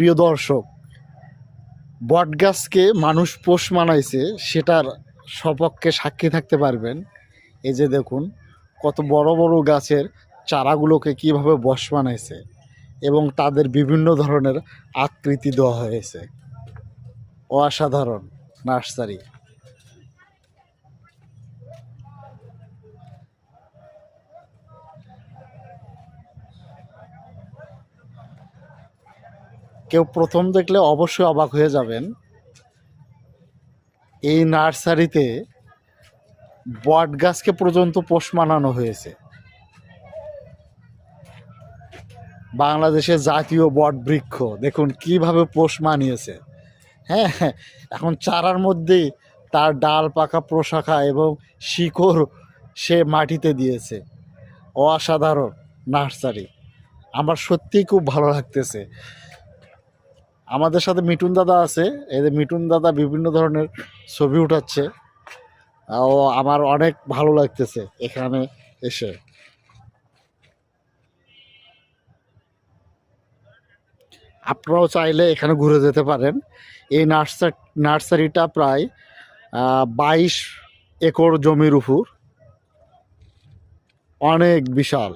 প্রিয় দর্শক বটগাছকে মানুষ পোষ মানাইছে, সেটার সপক্ষে সাক্ষী থাকতে পারবেন। এই যে দেখুন, কত বড় বড় গাছের চারাগুলোকে কীভাবে বস মানাইছে এবং তাদের বিভিন্ন ধরনের আকৃতি দেওয়া হয়েছে। অসাধারণ নার্সারি। প্রথম দেখলে অবশ্যই অবাক হয়ে যাবেন। এই নার্সারিতে বট গাছকে পর্যন্ত পোষ মানানো হয়েছে। বাংলাদেশের জাতীয় বট বৃক্ষ, দেখুন কীভাবে পোষ মানিয়েছে। হ্যাঁ এখন চারার মধ্যেই তার ডাল, পাকা প্রশাখা এবং শিকড় সে মাটিতে দিয়েছে। অসাধারণ নার্সারি। আমার সত্যিই খুব ভালো লাগতেছে। আমাদের সাথে মিটুন দাদা আছে। যে মিটুন দাদা বিভিন্ন ধরনের ছবি উঠাচ্ছে। ও আমার অনেক ভালো লাগতেছে এখানে এসে। আপনারাও চাইলে এখানে ঘুরে যেতে পারেন। এই নার্সার নার্সারিটা প্রায় বাইশ একর জমির উপর। অনেক বিশাল।